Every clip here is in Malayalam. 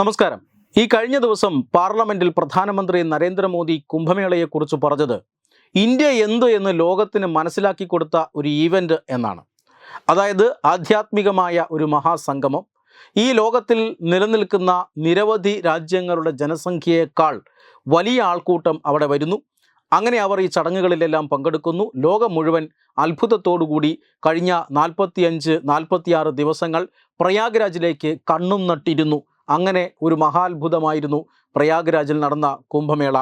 നമസ്കാരം. ഈ കഴിഞ്ഞ ദിവസം പാർലമെന്റിൽ പ്രധാനമന്ത്രി നരേന്ദ്രമോദി കുംഭമേളയെക്കുറിച്ച് പറഞ്ഞത് ഇന്ത്യ എന്ത് എന്ന് ലോകത്തിന് മനസ്സിലാക്കി കൊടുത്ത ഒരു ഈവന്റ് എന്നാണ്. അതായത് ആധ്യാത്മികമായ ഒരു മഹാസംഗമം. ഈ ലോകത്തിൽ നിലനിൽക്കുന്ന നിരവധി രാജ്യങ്ങളുടെ ജനസംഖ്യയേക്കാൾ വലിയ ആൾക്കൂട്ടം അവിടെ വരുന്നു. അങ്ങനെ അവർ ഈ ചടങ്ങുകളിലെല്ലാം പങ്കെടുക്കുന്നു. ലോകം മുഴുവൻ അത്ഭുതത്തോടുകൂടി കഴിഞ്ഞ നാൽപ്പത്തിയഞ്ച് നാൽപ്പത്തിയാറ് ദിവസങ്ങൾ പ്രയാഗ്രാജിലേക്ക് കണ്ണും നട്ടിരുന്നു. അങ്ങനെ ഒരു മഹാത്ഭുതമായിരുന്നു. പ്രയാഗ്രാജിൽ നടന്ന കുംഭമേള.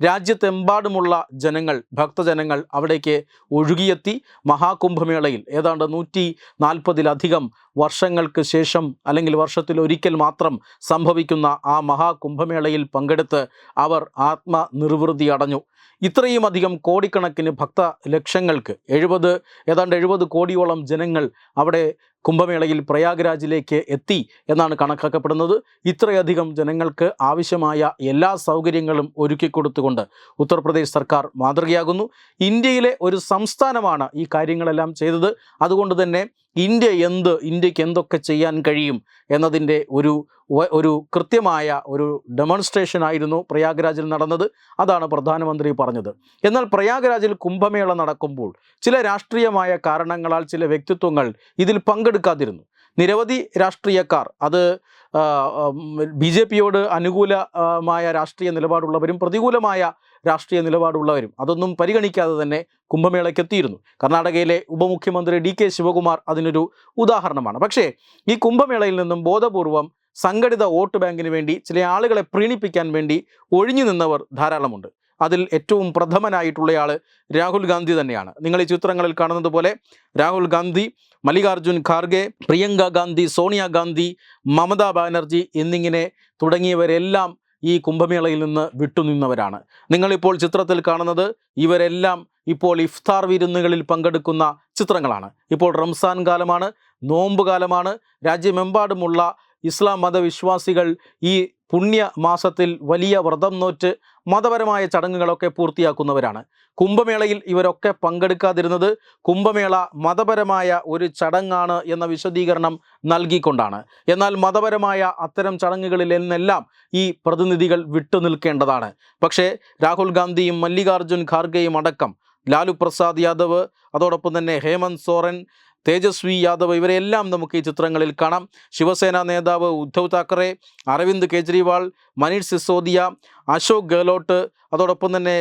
രാജ്യത്തെമ്പാടുമുള്ള ജനങ്ങൾ ഭക്തജനങ്ങൾ അവിടേക്ക് ഒഴുകിയെത്തി മഹാകുംഭമേളയിൽ. ഏതാണ്ട് നൂറ്റി നാൽപ്പതിലധികം വർഷങ്ങൾക്ക് ശേഷം അല്ലെങ്കിൽ വർഷത്തിൽ ഒരിക്കൽ മാത്രം സംഭവിക്കുന്ന ആ മഹാകുംഭമേളയിൽ പങ്കെടുത്ത് അവർ ആത്മനിർവൃതി അടഞ്ഞു. ഇത്രയും അധികം കോടിക്കണക്കിന് ഭക്ത ലക്ഷങ്ങൾക്ക് എഴുപത് ഏതാണ്ട് എഴുപത് കോടിയോളം ജനങ്ങൾ അവിടെ കുംഭമേളയിൽ പ്രയാഗ്രാജിലേക്ക് എത്തി എന്നാണ് കണക്കാക്കപ്പെടുന്നത്. ഇത്രയധികം ജനങ്ങൾക്ക് ആവശ്യമായ എല്ലാ സൗകര്യങ്ങളും ഒരുക്കിക്കൊടുത്തുകൊണ്ട് ഉത്തർപ്രദേശ് സർക്കാർ മാതൃകയാകുന്നു. ഇന്ത്യയിലെ ഒരു സംസ്ഥാനമാണ് ഈ കാര്യങ്ങളെല്ലാം ചെയ്തത്. അതുകൊണ്ട് തന്നെ ഇന്ത്യ എന്ത് ഇന്ത്യയ്ക്ക് എന്തൊക്കെ ചെയ്യാൻ കഴിയും എന്നതിന്റെ ഒരു ഒരു കൃത്യമായ ഒരു ഡെമോൺസ്ട്രേഷൻ ആയിരുന്നു പ്രയാഗ്രാജിൽ നടന്നത്. അതാണ് പ്രധാനമന്ത്രി പറഞ്ഞത്. എന്നാൽ പ്രയാഗ്രാജിൽ കുംഭമേള നടക്കുമ്പോൾ ചില രാഷ്ട്രീയമായ കാരണങ്ങളാൽ ചില വ്യക്തിത്വങ്ങൾ ഇതിൽ പങ്കെടുക്കാതിരുന്നു. നിരവധി രാഷ്ട്രീയക്കാർ അത് ബി ജെ പിയോട് അനുകൂലമായ രാഷ്ട്രീയ നിലപാടുള്ളവരും പ്രതികൂലമായ രാഷ്ട്രീയ നിലപാടുള്ളവരും അതൊന്നും പരിഗണിക്കാതെ തന്നെ കുംഭമേളയ്ക്ക് എത്തിയിരുന്നു. കർണാടകയിലെ ഉപമുഖ്യമന്ത്രി ഡി കെ ശിവകുമാർ അതിനൊരു ഉദാഹരണമാണ്. പക്ഷേ ഈ കുംഭമേളയിൽ നിന്നും ബോധപൂർവം സംഘടിത വോട്ട് ബാങ്കിന് വേണ്ടി ചില ആളുകളെ പ്രീണിപ്പിക്കാൻ വേണ്ടി ഒഴിഞ്ഞു നിന്നവർ ധാരാളമുണ്ട്. അതിൽ ഏറ്റവും പ്രഥമനായിട്ടുള്ളയാൾ രാഹുൽ ഗാന്ധി തന്നെയാണ്. നിങ്ങൾ ഈ ചിത്രങ്ങളിൽ കാണുന്നത് പോലെ രാഹുൽ ഗാന്ധി മല്ലികാർജുൻ ഖാർഗെ പ്രിയങ്ക ഗാന്ധി സോണിയ ഗാന്ധി മമതാ ബാനർജി എന്നിങ്ങനെ തുടങ്ങിയവരെല്ലാം ഈ കുംഭമേളയിൽ നിന്ന് വിട്ടുനിന്നവരാണ്. നിങ്ങളിപ്പോൾ ചിത്രത്തിൽ കാണുന്നത് ഇവരെല്ലാം ഇപ്പോൾ ഇഫ്താർ വിരുന്നുകളിൽ പങ്കെടുക്കുന്ന ചിത്രങ്ങളാണ്. ഇപ്പോൾ റംസാൻ കാലമാണ് നോമ്പ് കാലമാണ് രാജ്യമെമ്പാടുമുള്ള ഇസ്ലാം മതവിശ്വാസികൾ ഈ പുണ്യ മാസത്തിൽ വലിയ വ്രതം നോറ്റ് മതപരമായ ചടങ്ങുകളൊക്കെ പൂർത്തിയാക്കുന്നവരാണ്. കുംഭമേളയിൽ ഇവരൊക്കെ പങ്കെടുക്കാതിരുന്നത് കുംഭമേള മതപരമായ ഒരു ചടങ്ങാണ് എന്ന വിശദീകരണം നൽകിക്കൊണ്ടാണ്. എന്നാൽ മതപരമായ അത്തരം ചടങ്ങുകളിൽ നിന്നെല്ലാം ഈ പ്രതിനിധികൾ വിട്ടുനിൽക്കേണ്ടതാണ് പക്ഷേ രാഹുൽ ഗാന്ധിയും മല്ലികാർജുൻ ഖാർഗെയും അടക്കം ലാലു പ്രസാദ് യാദവ് അതോടൊപ്പം തന്നെ ഹേമന്ത് സോറൻ തേജസ്വി യാദവ് ഇവരെല്ലാം നമുക്ക് ഈ ചിത്രങ്ങളിൽ കാണാം. ശിവസേന നേതാവ് ഉദ്ധവ് താക്കറെ അരവിന്ദ് കെജ്രിവാൾ മനീഷ് സിസോദിയ അശോക് ഗെഹ്ലോട്ട് അതോടൊപ്പം തന്നെ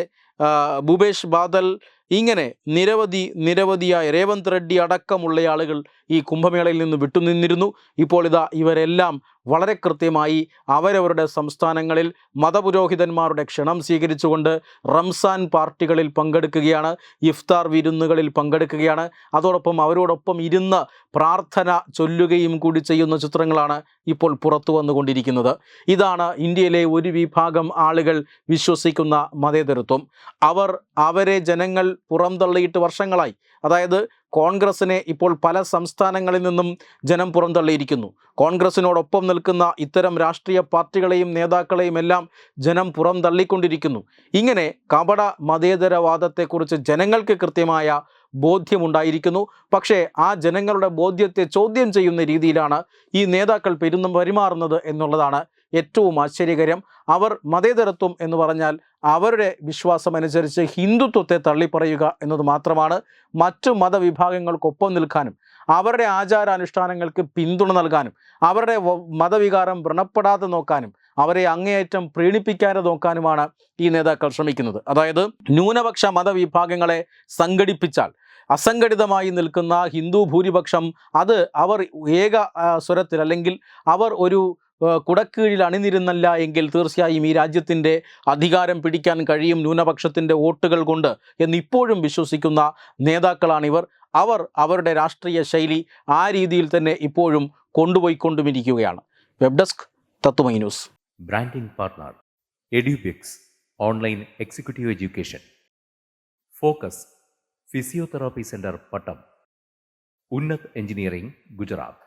ഭൂപേഷ് ബാദൽ ഇങ്ങനെ നിരവധി നിരവധിയായ രേവന്ത് റെഡ്ഡി അടക്കമുള്ള ആളുകൾ ഈ കുംഭമേളയിൽ നിന്ന് വിട്ടുനിന്നിരുന്നു. ഇപ്പോൾ ഇതാ ഇവരെല്ലാം വളരെ കൃത്യമായി അവരവരുടെ സംസ്ഥാനങ്ങളിൽ മതപുരോഹിതന്മാരുടെ ക്ഷണം സ്വീകരിച്ചുകൊണ്ട് റംസാൻ പാർട്ടികളിൽ പങ്കെടുക്കുകയാണ് ഇഫ്താർ വിരുന്നുകളിൽ പങ്കെടുക്കുകയാണ്. അതോടൊപ്പം അവരോടൊപ്പം ഇരുന്ന് പ്രാർത്ഥന ചൊല്ലുകയും കൂടി ചെയ്യുന്ന ചിത്രങ്ങളാണ് ഇപ്പോൾ പുറത്തു വന്നുകൊണ്ടിരിക്കുന്നത്. ഇതാണ് ഇന്ത്യയിലെ ഒരു വിഭാഗം ആളുകൾ വിശ്വസിക്കുന്ന മതേതരത്വം. അവർ അവരെ ജനങ്ങൾ പുറംതള്ളിയിട്ട് വർഷങ്ങളായി. അതായത് കോൺഗ്രസിനെ ഇപ്പോൾ പല സംസ്ഥാനങ്ങളിൽ നിന്നും ജനം പുറംതള്ളിയിരിക്കുന്നു. കോൺഗ്രസിനോടൊപ്പം നിൽക്കുന്ന ഇത്തരം രാഷ്ട്രീയ പാർട്ടികളെയും നേതാക്കളെയും എല്ലാം ജനം പുറംതള്ളിക്കൊണ്ടിരിക്കുന്നു. ഇങ്ങനെ കപട മതേതരവാദത്തെക്കുറിച്ച് ജനങ്ങൾക്ക് കൃത്യമായ ബോധ്യമുണ്ടായിരിക്കുന്നു. പക്ഷേ ആ ജനങ്ങളുടെ ബോധ്യത്തെ ചോദ്യം ചെയ്യുന്ന രീതിയിലാണ് ഈ നേതാക്കൾ പെരുന്നും പെരുമാറുന്നത് എന്നുള്ളതാണ് ഏറ്റവും ആശ്ചര്യകരം. അവർ മതേതരത്വം എന്ന് പറഞ്ഞാൽ അവരുടെ വിശ്വാസമനുസരിച്ച് ഹിന്ദുത്വത്തെ തള്ളിപ്പറയുക എന്നത് മാത്രമാണ്. മറ്റു മതവിഭാഗങ്ങൾക്കൊപ്പം നിൽക്കാനും അവരുടെ ആചാരാനുഷ്ഠാനങ്ങൾക്ക് പിന്തുണ നൽകാനും അവരുടെ മതവികാരം വ്രണപ്പെടാതെ നോക്കാനും അവരെ അങ്ങേയറ്റം പ്രീണിപ്പിക്കാതെ നോക്കാനുമാണ് ഈ നേതാക്കൾ ശ്രമിക്കുന്നത്. അതായത് ന്യൂനപക്ഷ മതവിഭാഗങ്ങളെ സംഘടിപ്പിച്ചാൽ അസംഘടിതമായി നിൽക്കുന്ന ഹിന്ദു ഭൂരിപക്ഷം അത് അവർ ഏക സ്വരത്തിൽ അല്ലെങ്കിൽ അവർ ഒരു കുടക്കീഴിൽ അണിനിരുന്നല്ല എങ്കിൽ തീർച്ചയായും ഈ രാജ്യത്തിന്റെ അധികാരം പിടിക്കാൻ കഴിയും ന്യൂനപക്ഷത്തിന്റെ വോട്ടുകൾ കൊണ്ട് എന്ന് ഇപ്പോഴും വിശ്വസിക്കുന്ന നേതാക്കളാണിവർ. അവർ അവരുടെ രാഷ്ട്രീയ ശൈലി ആ രീതിയിൽ തന്നെ ഇപ്പോഴും കൊണ്ടുപോയിക്കൊണ്ടുമിരിക്കുകയാണ്. Web desk Tatwamayi news. Branding partner Edubix online executive education. Focus physiotherapy centre Pattom. Unnath engineering Gujarat.